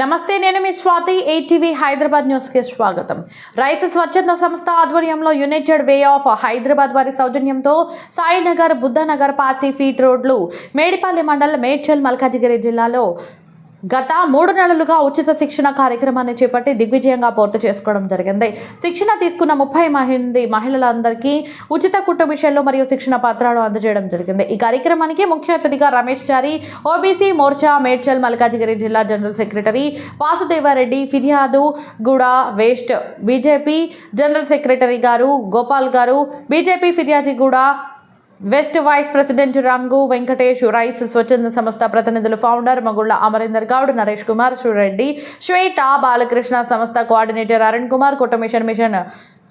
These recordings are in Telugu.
నమస్తే నేను మీ స్వాతి. ఏటీవీ హైదరాబాద్ న్యూస్కి స్వాగతం. రైస్ స్వచ్ఛంద సంస్థ ఆధ్వర్యంలో యునైటెడ్ వే ఆఫ్ హైదరాబాద్ వారి సౌజన్యంతో సాయినగర్ బుద్ధనగర్ పార్టీ ఫీట్ రోడ్లు మేడిపల్లి మండలం మేడ్చల్ మల్కాజిగిరి జిల్లాలో గత మూడు నెలలుగా ఉచిత శిక్షణ కార్యక్రమాన్ని చేపట్టి దిగ్విజయంగా పూర్తి చేసుకోవడం జరిగింది. శిక్షణ తీసుకున్న ముప్పై మంది మహిళలందరికీ ఉచిత కుట్టు విషయంలో మరియు శిక్షణ పత్రాలు అందజేయడం జరిగింది. ఈ కార్యక్రమానికి ముఖ్య అతిథిగా రమేష్ చారి ఓబీసీ మోర్చా మేడ్చల్ మల్కాజిగిరి జిల్లా జనరల్ సెక్రటరీ వాసుదేవారెడ్డి ఫిర్యాదు గూడ వేస్ట్ బీజేపీ జనరల్ సెక్రటరీ గారు గోపాల్ గారు BJP Firyadiguda west vice president Rangu Venkatesh Rise స్వచ్ఛంద సంస్థ ప్రతినిధులు ఫౌండర్ మగుళ్ళ అమరేందర్ గౌడ్ నరేష్ కుమార్ సురెడ్డి శ్వేత బాలకృష్ణ సంస్థ కోఆర్డినేటర్ అరుణ్ కుమార్ కుటుంబిషన్ మిషన్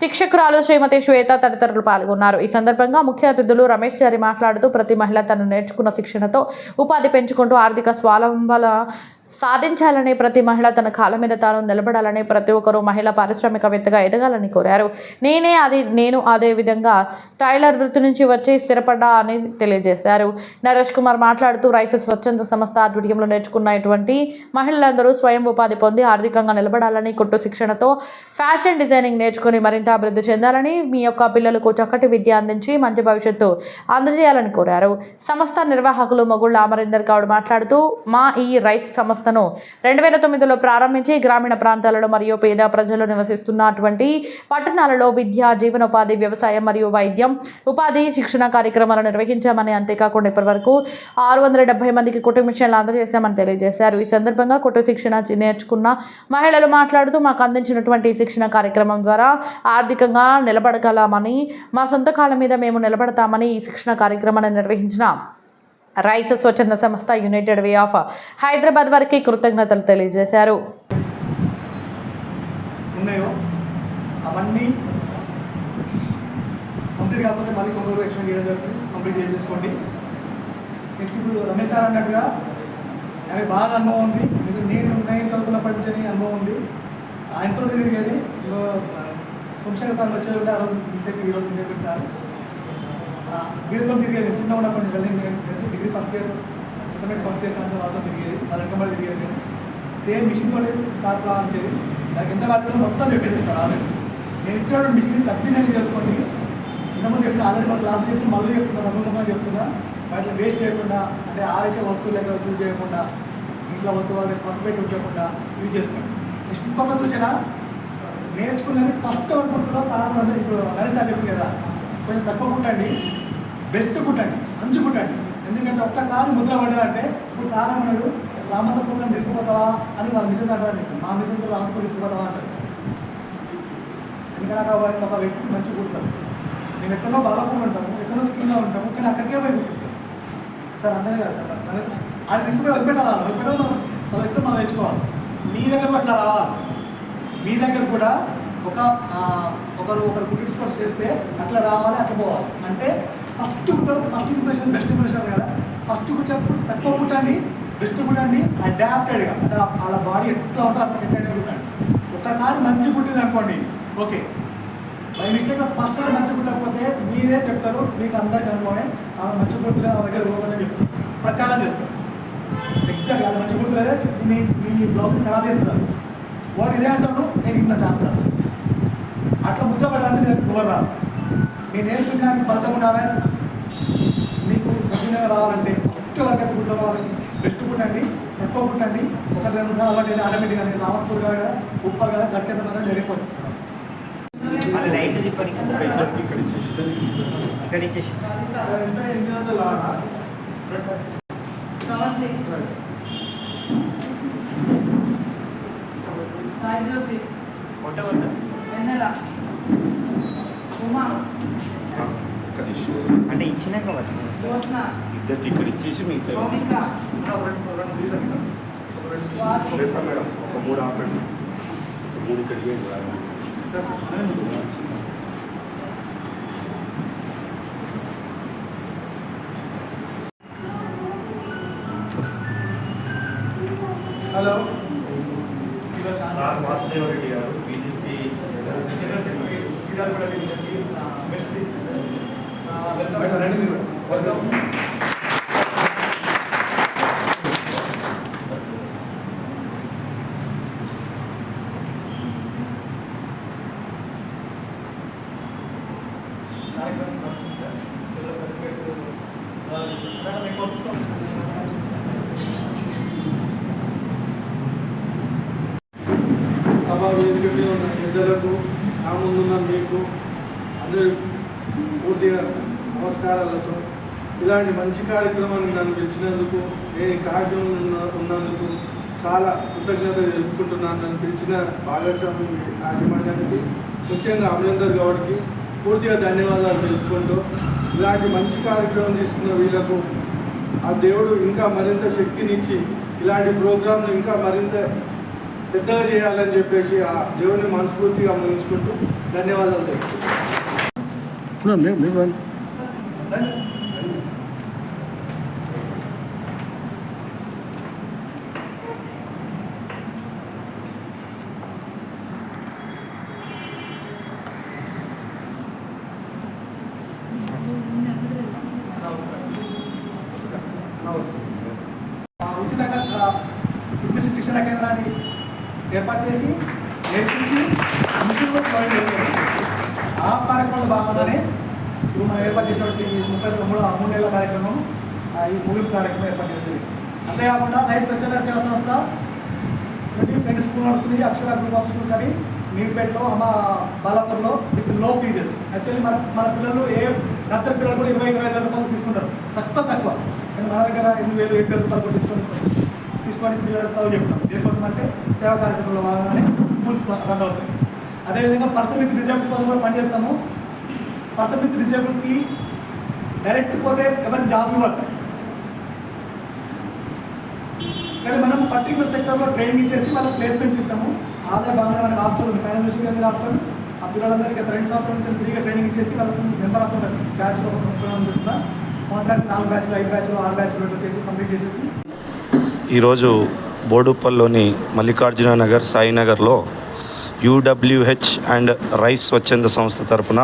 శిక్షకురాలు శ్రీమతి శ్వేత తదితరులు పాల్గొన్నారు. ఈ సందర్భంగా ముఖ్య అతిథులు రమేష్ చారి మాట్లాడుతూ ప్రతి మహిళ తను నేర్చుకున్న శిక్షణతో ఉపాధి పెంచుకుంటూ ఆర్థిక స్వావలంబన సాధించాలని ప్రతి మహిళ తన కాళ్ళ మీద తాను నిలబడాలని ప్రతి ఒక్కరూ మహిళ పారిశ్రామికవేత్తగా ఎదగాలని కోరారు. నేనే అది నేను అదే విధంగా టైలర్ వృత్తి నుంచి వచ్చి స్థిరపడ్డా అని తెలియజేశారు. నరేష్ కుమార్ మాట్లాడుతూ రైస్ స్వచ్ఛంద సంస్థ ఆధ్వర్యంలో నేర్చుకున్నటువంటి మహిళలందరూ స్వయం ఉపాధి పొంది ఆర్థికంగా నిలబడాలని కుట్టు శిక్షణతో ఫ్యాషన్ డిజైనింగ్ నేర్చుకుని మరింత అభివృద్ధి చెందాలని మీ యొక్క పిల్లలకు చక్కటి విద్య అందించి మంచి భవిష్యత్తు అందజేయాలని కోరారు. సంస్థ నిర్వాహకులు మొగుళ్ళ అమరీందర్ గౌడ్ మాట్లాడుతూ మా ఈ రైస్ సంస్థను రెండు వేల తొమ్మిదిలో ప్రారంభించి గ్రామీణ ప్రాంతాలలో మరియు పేద ప్రజలు నివసిస్తున్నటువంటి పట్టణాలలో విద్య జీవనోపాధి వ్యవసాయం మరియు వైద్యం ఉపాధి శిక్షణ కార్యక్రమాలు నిర్వహించామని అంతేకాకుండా ఇప్పటివరకు ఆరు వందల డెబ్బై మందికి కుటుంబ మిషన్లు అందజేశామని తెలియజేశారు. ఈ సందర్భంగా కుటుంబ శిక్షణ నేర్చుకున్న మహిళలు మాట్లాడుతూ మాకు అందించినటువంటి శిక్షణ కార్యక్రమం ద్వారా ఆర్థికంగా నిలబడగలమని మా సొంత కాలం మీద మేము నిలబడతామని ఈ శిక్షణ కార్యక్రమాన్ని నిర్వహించిన. రైట్స్ స్వచ్ఛంద సంస్థ యునైటెడ్ వే ఆఫ్ హైదరాబాద్ వారికి కృతజ్ఞతలు తెలియజేశారు. ఉన్నాయో? అవన్నీ కంప్లీట్ కాకపోతే మళ్ళీ కొందరు ఎక్స్టెండ్ చేయడం జరుగుతుంది. కంప్లీట్ నెక్స్ట్ ఇప్పుడు రమేష్ సార్ అన్నట్టుగా ఆయన బాగా అనుభవం ఉంది. మీకు నేను నేను చదువుకున్నప్పటి నుంచి అనుభవం ఉంది. ఆయనతో తిరిగేది ఫంక్షన్ సార్ వచ్చేది ఆ రోజు మిస్సేపు ఈ రోజు మిస్సేపు సార్. వీరితో తిరిగేది. చిన్న ఉన్నప్పుడు వెళ్ళింది ఏంటంటే degree first year intermediate first year కానీ వాళ్ళతో తిరిగేది. వాళ్ళ వెంకబడి తిరిగేది సేమ్ మిషన్ తోటి సార్ చేసి నాకు ఎంత బాధ్యత మొత్తం చెప్పేది సార్ ఆల్రెడీ. నేను ఇచ్చిన మిషన్ సబ్సిడీ చేసుకోండి ఇంతకుముందు చెప్తున్నా ఆల్రెడీ మన క్లాస్ చెప్తే మళ్ళీ చెప్తున్నా సమూహంగా చెప్తున్నా వాటిని వేస్ట్ చేయకుండా అంటే ఆరేసే వస్తువులు లేక యూజ్ చేయకుండా ఇంట్లో వస్తువులు పట్టు పెట్టి ఉంచకుండా యూజ్ చేసుకోండి నెక్స్ట్ ఇంకొక సూచన నేర్చుకునేది ఫస్ట్ ఎవరు చాలా మంది ఇప్పుడు నరేష్ సార్ చెప్పింది కదా. కొంచెం తక్కువ కుట్టండి. బెస్ట్ కుట్టండి. మంచి కుట్టండి. ఎందుకంటే ఒక్కసారి ముద్ర పడ్డారంటే ఇప్పుడు చాలా ఉన్నాడు రామత ప్రోగ్రామ్ తీసుకుపోతావా అని వాళ్ళ మిసెస్ అంటారు. మా మిసెస్ రామతో తీసుకుపోతావా అంటారు. ఎందుకంటే అక్కడ ఒక వ్యక్తి మంచి కుడతారు మేము ఎక్కడో బాలపూర్ ఉంటాము ఎక్కడో స్కూల్లో ఉంటాము కానీ అక్కడికే పోయి కుట్టిస్తాం సార్ అందరే కదా సార్ నరేష్ ఆయన తీసుకుపోయి వదిలిపెట్టాలి? వదిలిపెట్టాలి వాళ్ళ దగ్గర మనం తెచ్చుకోవాలి మీ దగ్గర అట్లా రావాలి. మీ దగ్గర కూడా ఒక ఒకరు ఒకరు కుట్టించుకొని చేస్తే అట్లా రావాలి అట్లా పోవాలి. అంటే ఫస్ట్ కుట్టారు ఫస్ట్ ఇంప్రెషన్ బెస్ట్ ఇంప్రెషన్ కదా. ఫస్ట్ కుట్టేప్పుడు తక్కువ కుట్టండి బెస్ట్ కుట్టండి అడాప్టెడ్గా అంటే వాళ్ళ బాడీ ఎట్లా ఉంటుందో అట్లా పెట్టండి కుట్టండి ఒకసారి మంచి కుట్టింది అనుకోండి okay. By mistake first sir మంచి కుట్టకపోతే మీరే చెప్తారు మీకు అందరికి అనుకోనే ఆమె మంచి కుట్టలేదు ఆమె దగ్గర పోతుందని చెప్తారు. ప్రచారం చేస్తారు. ఎగ్జాక్ట్ అది మంచి కుట్టలేదే మీ మీ బ్లౌజ్ ఖరాబ్ చేస్తారు వాడు ఇదే అంటాడు నేను ఇన్న చేస్తాను. అట్లా ముద్దపడాలని నేను రాదు. నేను నేర్చుకున్నానికి ఫలితం ఉండాలి? మీకు సభ్యులుగా రావాలంటే ఫస్ట్ వరకు అయితే గుడ్డ రావాలని బెస్ట్ కుట్టండి ఎక్కువ కుట్టండి. ఒక రెండు అలవాటు అయితే ఆటోమేటిక్గా నేను రామస్పూర్ కదా ఉప్పర్ కదా డైరెక్ట్ వచ్చేస్తాను ఇచ్చేసి ఎంత ఎనిమిది వందల? ఫోటో వద్దా అంటే ఇచ్చినాక వద్దా ఇద్దరికి ఇక్కడ ఇచ్చేసి మిగతా రేపా మేడం ఒక మూడు ఆపండి మూడు ఇక్కడికి హలో సార్ వాసుదేవ రెడ్డి గారు బీజేపీ వేదికపై ఉన్న పెద్దలకు నా ముందున్న మీకు అందరూ పూర్తిగా నమస్కారాలతో. ఇలాంటి మంచి కార్యక్రమాన్ని నన్ను పిలిచినందుకు నేను ఈ కార్యక్రమం ఉన్న- ఉన్నందుకు చాలా కృతజ్ఞత తెలుపుకుంటున్నాను. నన్ను పిలిచిన భాగస్వామి యాజమాన్యానికి ముఖ్యంగా అమరేందర్ గౌడ్కి పూర్తిగా ధన్యవాదాలు తెలుపుకుంటూ ఇలాంటి మంచి కార్యక్రమం తీసుకున్న వీళ్ళకు ఆ దేవుడు ఇంకా మరింత శక్తినిచ్చి ఇలాంటి ప్రోగ్రాంలు ఇంకా మరింత పెద్దగా చేయాలని చెప్పేసి ఆ దేవుని మనస్ఫూర్తిగా ముగించుకుంటూ ధన్యవాదాలు తెలుపుతున్నాను వస్తుంది. ఉచితంగా ఆ, శిక్షణ కేంద్రాన్ని ఏర్పాటు చేసి నేర్పించి మిషన్ ప్రొవైడ్ చేస్తారు ఆ కార్యక్రమంలో భాగంగానే ఇప్పుడు మనం ఏర్పాటు చేసినటువంటి ముప్పై మూడు మూడు నెలల కార్యక్రమం ఈ ముగింపు కార్యక్రమం ఏర్పాటు చేస్తుంది. అంతేకాకుండా రైతు స్వచ్ఛత సేవా సంస్థ రెండు స్కూల్ నడుతుంది అక్షర గ్రూప్ ఆఫ్ స్కూల్స్ అని మీర్పేటలో అమ్మ బాలాపూర్లో విత్లో ఫీజెస్. యాక్చువల్లీ మన మన పిల్లలు ఏ నర్సరీ పిల్లలు కూడా ఇరవై ఇరవై ఐదు వేల రూపాయలు తీసుకుంటారు తక్కువ తక్కువ కానీ మన దగ్గర ఎనిమిది వేలు ఏడు వేల రూపాయలు కూడా తీసుకొని తీసుకొని పిల్లలు చదువు చెప్తాం. దేనికోసం అంటే సేవా కార్యక్రమంలో భాగంగానే స్కూల్ రన్ అవుతాయి. అదేవిధంగా పర్సన్ విత్ డిజేబుల్ కోసం కూడా పనిచేస్తాము. పర్సన్ విత్ డిజేబుల్కి డైరెక్ట్ పోతే ఎవరికి జాబ్ ఇవ్వాలి కానీ మనం పర్టికులర్ సెక్టర్లో ట్రైనింగ్ ఇచ్చేసి వాళ్ళకి ప్లేస్మెంట్ ఇస్తాము. ఆదాయ భాగంగా మనకు ఆప్షన్ ఉంది ఫైనాన్స్ విషయం మీద ఆప్షన్ ఆ పిల్లలందరికీ ఫ్రెండ్స్ రెండు ఫ్రీగా ట్రైనింగ్ ఇచ్చేసి వాళ్ళకి మెంబర్ ఆఫ్ బ్యాచ్ చెప్తున్నా కాంట్రాక్ట్ నాలుగు బ్యాచ్లు ఐదు బ్యాచ్లు ఆరు బ్యాచ్లు కంప్లీట్ చేసేసి. ఈరోజు బోడుప్పల్లోని మల్లికార్జున నగర్ సాయినగర్లో యూడబ్ల్యూహెచ్ అండ్ రైస్ స్వచ్ఛంద సంస్థ తరపున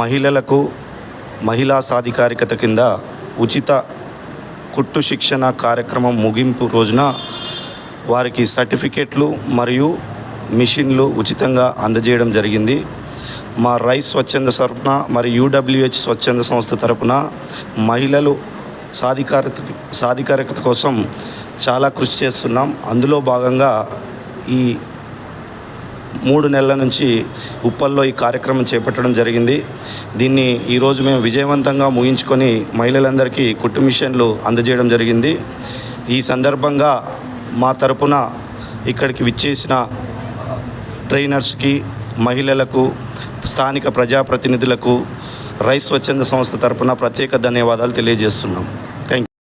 మహిళలకు మహిళా సాధికారికత కింద ఉచిత కుట్టు శిక్షణ కార్యక్రమం ముగింపు రోజున వారికి సర్టిఫికెట్లు మరియు మిషన్లు ఉచితంగా అందజేయడం జరిగింది. మా రైస్ స్వచ్ఛంద తరపున మరియు యూడబ్ల్యూహెచ్ స్వచ్ఛంద సంస్థ తరపున మహిళలు సాధికారత సాధికారికత కోసం చాలా కృషి చేస్తున్నాం. అందులో భాగంగా ఈ మూడు నెలల నుంచి ఉప్పల్లో ఈ కార్యక్రమం చేపట్టడం జరిగింది. దీన్ని ఈరోజు మేము విజయవంతంగా ముగించుకొని మహిళలందరికీ కుట్టు మిషన్లు అందజేయడం జరిగింది. ఈ సందర్భంగా మా తరపున ఇక్కడికి విచ్చేసిన ట్రైనర్స్కి మహిళలకు స్థానిక ప్రజాప్రతినిధులకు రైస్ స్వచ్ఛంద సంస్థ తరపున ప్రత్యేక ధన్యవాదాలు తెలియజేస్తున్నాం.